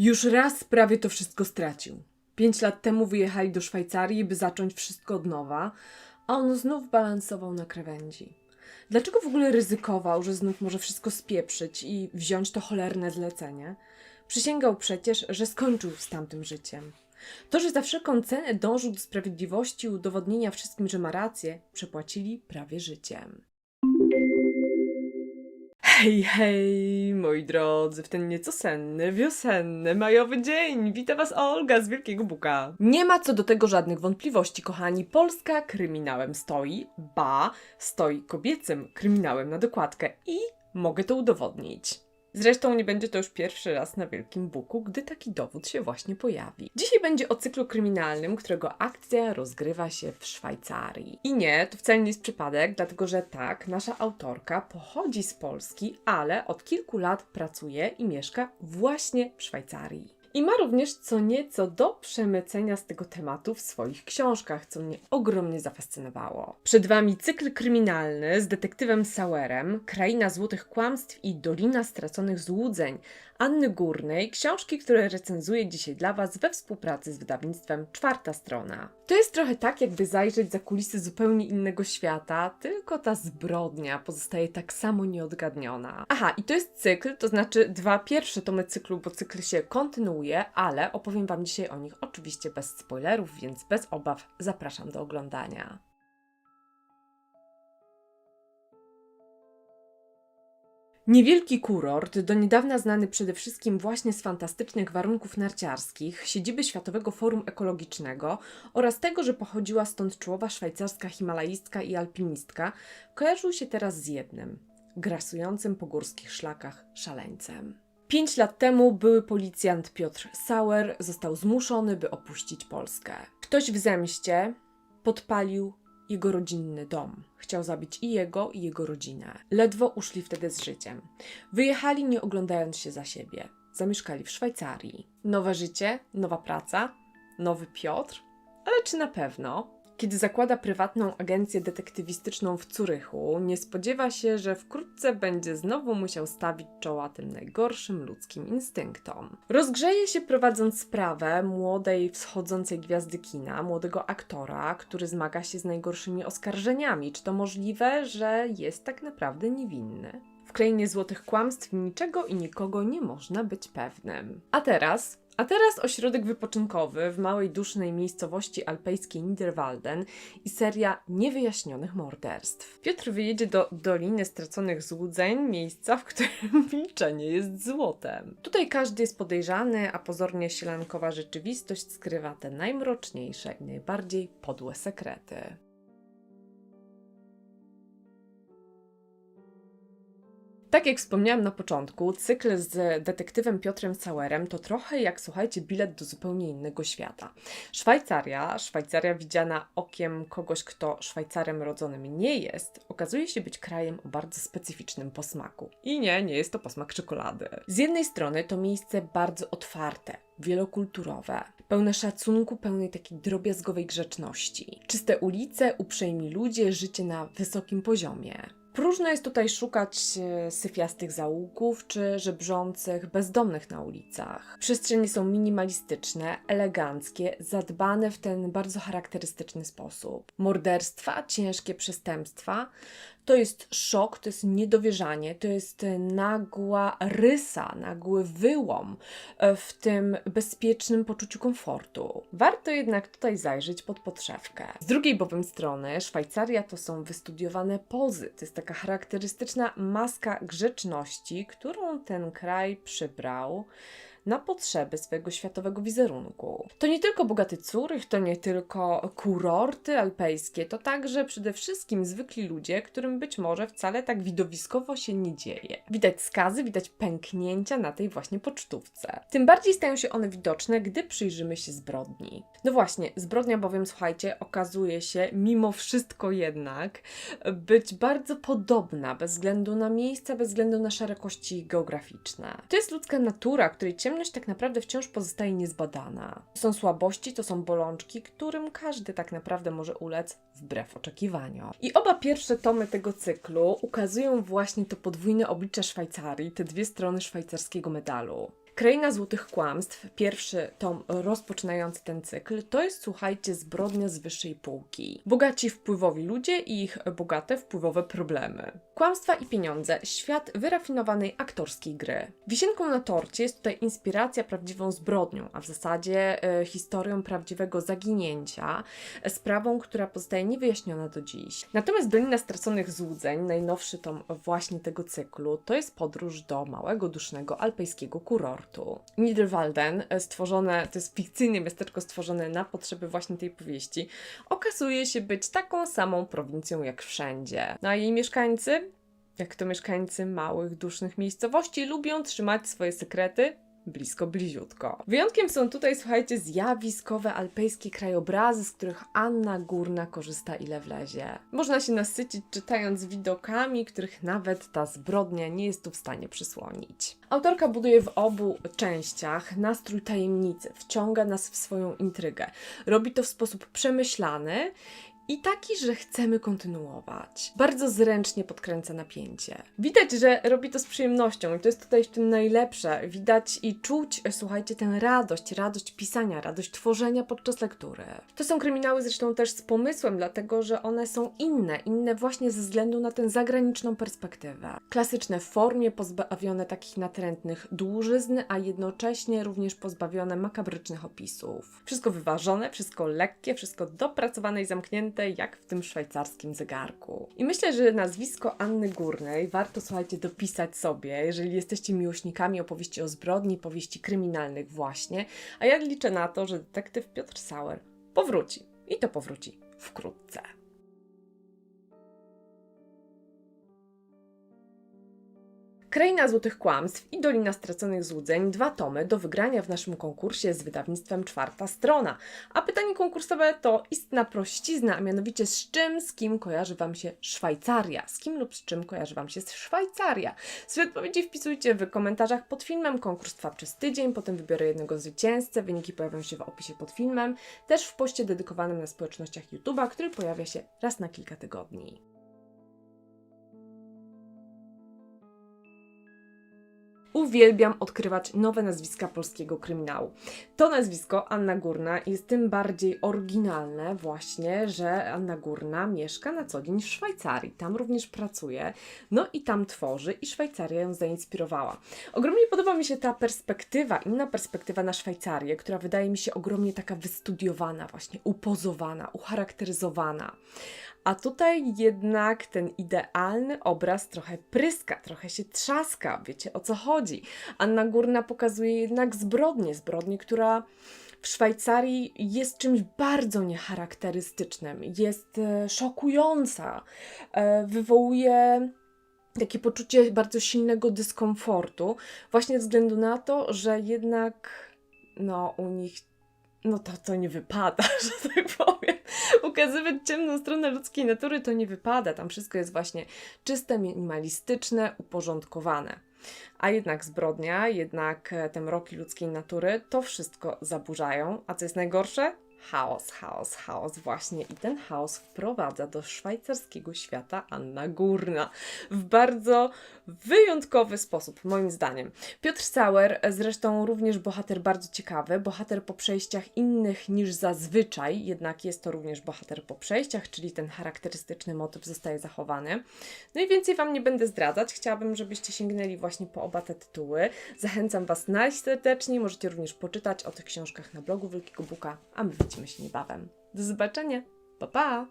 Już raz prawie to wszystko stracił. Pięć lat temu wyjechali do Szwajcarii, by zacząć wszystko od nowa, a on znów balansował na krawędzi. Dlaczego w ogóle ryzykował, że znów może wszystko spieprzyć i wziąć to cholerne zlecenie? Przysięgał przecież, że skończył z tamtym życiem. To, że za wszelką cenę dążył do sprawiedliwości i udowodnienia wszystkim, że ma rację, przepłacili prawie życiem. Hej, hej, moi drodzy, w ten nieco senny, wiosenny, majowy dzień. Wita Was Olga z Wielkiego Buka. Nie ma co do tego żadnych wątpliwości, kochani. Polska kryminałem stoi, ba, stoi kobiecym kryminałem na dokładkę i mogę to udowodnić. Zresztą nie będzie to już pierwszy raz na Wielkim Buku, gdy taki dowód się właśnie pojawi. Dzisiaj będzie o cyklu kryminalnym, którego akcja rozgrywa się w Szwajcarii. I nie, to wcale nie jest przypadek, dlatego że tak, nasza autorka pochodzi z Polski, ale od kilku lat pracuje i mieszka właśnie w Szwajcarii. I ma również co nieco do przemycenia z tego tematu w swoich książkach, co mnie ogromnie zafascynowało. Przed Wami cykl kryminalny z detektywem Sauerem, Kraina Złotych Kłamstw i Dolina Straconych Złudzeń Anny Górnej, książki, które recenzuję dzisiaj dla Was we współpracy z wydawnictwem Czwarta Strona. To jest trochę tak, jakby zajrzeć za kulisy zupełnie innego świata, tylko ta zbrodnia pozostaje tak samo nieodgadniona. Aha, i to jest cykl, to znaczy dwa pierwsze tomy cyklu, bo cykl się kontynuuje, ale opowiem Wam dzisiaj o nich oczywiście bez spoilerów, więc bez obaw zapraszam do oglądania. Niewielki kurort, do niedawna znany przede wszystkim właśnie z fantastycznych warunków narciarskich, siedziby Światowego Forum Ekologicznego oraz tego, że pochodziła stąd czołowa szwajcarska himalajistka i alpinistka, kojarzył się teraz z jednym grasującym po górskich szlakach szaleńcem. Pięć lat temu były policjant Piotr Sauer został zmuszony, by opuścić Polskę. Ktoś w zemście podpalił jego rodzinny dom. Chciał zabić i jego, i jego rodzinę. Ledwo uszli wtedy z życiem. Wyjechali nie oglądając się za siebie. Zamieszkali w Szwajcarii. Nowe życie, nowa praca, nowy Piotr? Ale czy na pewno? Kiedy zakłada prywatną agencję detektywistyczną w Curychu, nie spodziewa się, że wkrótce będzie znowu musiał stawić czoła tym najgorszym ludzkim instynktom. Rozgrzeje się prowadząc sprawę młodej, wschodzącej gwiazdy kina, młodego aktora, który zmaga się z najgorszymi oskarżeniami. Czy to możliwe, że jest tak naprawdę niewinny? W krainie złotych kłamstw niczego i nikogo nie można być pewnym. A teraz a teraz ośrodek wypoczynkowy w małej, dusznej miejscowości alpejskiej Niederwalden i seria niewyjaśnionych morderstw. Piotr wyjedzie do Doliny Straconych Złudzeń, miejsca, w którym milczenie jest złotem. Tutaj każdy jest podejrzany, a pozornie sielankowa rzeczywistość skrywa te najmroczniejsze i najbardziej podłe sekrety. Tak jak wspomniałam na początku, cykl z detektywem Piotrem Sauerem to trochę jak, słuchajcie, bilet do zupełnie innego świata. Szwajcaria, Szwajcaria widziana okiem kogoś, kto Szwajcarem rodzonym nie jest, okazuje się być krajem o bardzo specyficznym posmaku. I nie, nie jest to posmak czekolady. Z jednej strony to miejsce bardzo otwarte, wielokulturowe, pełne szacunku, pełnej takiej drobiazgowej grzeczności. Czyste ulice, uprzejmi ludzie, życie na wysokim poziomie. Próżno jest tutaj szukać e, syfiastych zaułków czy żebrzących bezdomnych na ulicach. Przestrzenie są minimalistyczne, eleganckie, zadbane w ten bardzo charakterystyczny sposób. Morderstwa, ciężkie przestępstwa to jest szok, to jest niedowierzanie, to jest nagła rysa, nagły wyłom e, w tym bezpiecznym poczuciu komfortu. Warto jednak tutaj zajrzeć pod podszewkę. Z drugiej bowiem strony Szwajcaria to są wystudiowane pozy, to jest taka charakterystyczna maska grzeczności, którą ten kraj przybrał na potrzeby swojego światowego wizerunku. To nie tylko bogaty Curych, to nie tylko kurorty alpejskie, to także przede wszystkim zwykli ludzie, którym być może wcale tak widowiskowo się nie dzieje. Widać skazy, widać pęknięcia na tej właśnie pocztówce. Tym bardziej stają się one widoczne, gdy przyjrzymy się zbrodni. No właśnie, zbrodnia bowiem, słuchajcie, okazuje się mimo wszystko jednak być bardzo podobna, bez względu na miejsca, bez względu na szerokości geograficzne. To jest ludzka natura, której ciemność ciemność tak naprawdę wciąż pozostaje niezbadana. To są słabości, to są bolączki, którym każdy tak naprawdę może ulec wbrew oczekiwaniom. I oba pierwsze tomy tego cyklu ukazują właśnie to podwójne oblicze Szwajcarii, te dwie strony szwajcarskiego medalu. Kraina Złotych Kłamstw, pierwszy tom rozpoczynający ten cykl, to jest, słuchajcie, zbrodnia z wyższej półki. Bogaci wpływowi ludzie i ich bogate wpływowe problemy. Kłamstwa i pieniądze, świat wyrafinowanej aktorskiej gry. Wisienką na torcie jest tutaj inspiracja prawdziwą zbrodnią, a w zasadzie e, historią prawdziwego zaginięcia, e, sprawą, która pozostaje niewyjaśniona do dziś. Natomiast Dolina Straconych Złudzeń, najnowszy tom właśnie tego cyklu, to jest podróż do małego, dusznego alpejskiego kurortu. Niederwalden, e, stworzone, to jest fikcyjne miasteczko stworzone na potrzeby właśnie tej powieści, okazuje się być taką samą prowincją jak wszędzie. No a jej mieszkańcy, jak to mieszkańcy małych, dusznych miejscowości, lubią trzymać swoje sekrety blisko, bliziutko. Wyjątkiem są tutaj, słuchajcie, zjawiskowe alpejskie krajobrazy, z których Anna Górna korzysta ile wlezie. Można się nasycić czytając widokami, których nawet ta zbrodnia nie jest tu w stanie przysłonić. Autorka buduje w obu częściach nastrój tajemnicy, wciąga nas w swoją intrygę. Robi to w sposób przemyślany i taki, że chcemy kontynuować. Bardzo zręcznie podkręca napięcie. Widać, że robi to z przyjemnością i to jest tutaj w tym najlepsze. Widać i czuć, słuchajcie, tę radość, radość pisania, radość tworzenia podczas lektury. To są kryminały zresztą też z pomysłem, dlatego że one są inne, inne właśnie ze względu na tę zagraniczną perspektywę. Klasyczne w formie, pozbawione takich natrętnych dłużyzn, a jednocześnie również pozbawione makabrycznych opisów. Wszystko wyważone, wszystko lekkie, wszystko dopracowane i zamknięte jak w tym szwajcarskim zegarku. I myślę, że nazwisko Anny Górnej warto, słuchajcie, dopisać sobie, jeżeli jesteście miłośnikami opowieści o zbrodni, powieści kryminalnych właśnie, a ja liczę na to, że detektyw Piotr Sauer powróci. I to powróci wkrótce. Kraina Złotych Kłamstw i Dolina Straconych Złudzeń, dwa tomy do wygrania w naszym konkursie z wydawnictwem Czwarta Strona. A pytanie konkursowe to istna prościzna, a mianowicie z czym, z kim kojarzy Wam się Szwajcaria? Z kim lub z czym kojarzy Wam się Szwajcaria? Swoje odpowiedzi wpisujcie w komentarzach pod filmem. Konkurs trwa przez tydzień, potem wybiorę jednego zwycięzcę. Wyniki pojawią się w opisie pod filmem, też w poście dedykowanym na społecznościach YouTube'a, który pojawia się raz na kilka tygodni. Uwielbiam odkrywać nowe nazwiska polskiego kryminału. To nazwisko Anna Górna jest tym bardziej oryginalne właśnie, że Anna Górna mieszka na co dzień w Szwajcarii. Tam również pracuje, no i tam tworzy i Szwajcaria ją zainspirowała. Ogromnie podoba mi się ta perspektywa, inna perspektywa na Szwajcarię, która wydaje mi się ogromnie taka wystudiowana, właśnie upozowana, ucharakteryzowana. A tutaj jednak ten idealny obraz trochę pryska, trochę się trzaska, wiecie o co chodzi. Anna Górna pokazuje jednak zbrodnię, zbrodnię, która w Szwajcarii jest czymś bardzo niecharakterystycznym, jest e, szokująca, e, wywołuje takie poczucie bardzo silnego dyskomfortu, właśnie ze względu na to, że jednak no, u nich no to to nie wypada, że tak powiem. Ukazywać ciemną stronę ludzkiej natury to nie wypada. Tam wszystko jest właśnie czyste, minimalistyczne, uporządkowane. A jednak zbrodnia, jednak e, te mroki ludzkiej natury to wszystko zaburzają. A co jest najgorsze? Chaos, chaos, chaos właśnie. I ten chaos wprowadza do szwajcarskiego świata Anna Górna w bardzo wyjątkowy sposób, moim zdaniem. Piotr Sauer, zresztą również bohater bardzo ciekawy, bohater po przejściach innych niż zazwyczaj, jednak jest to również bohater po przejściach, czyli ten charakterystyczny motyw zostaje zachowany. No i więcej Wam nie będę zdradzać. Chciałabym, żebyście sięgnęli właśnie po oba te tytuły. Zachęcam Was najserdeczniej. Możecie również poczytać o tych książkach na blogu Wielkiego Buka, a my widzimy się niebawem. Do zobaczenia. Pa, pa!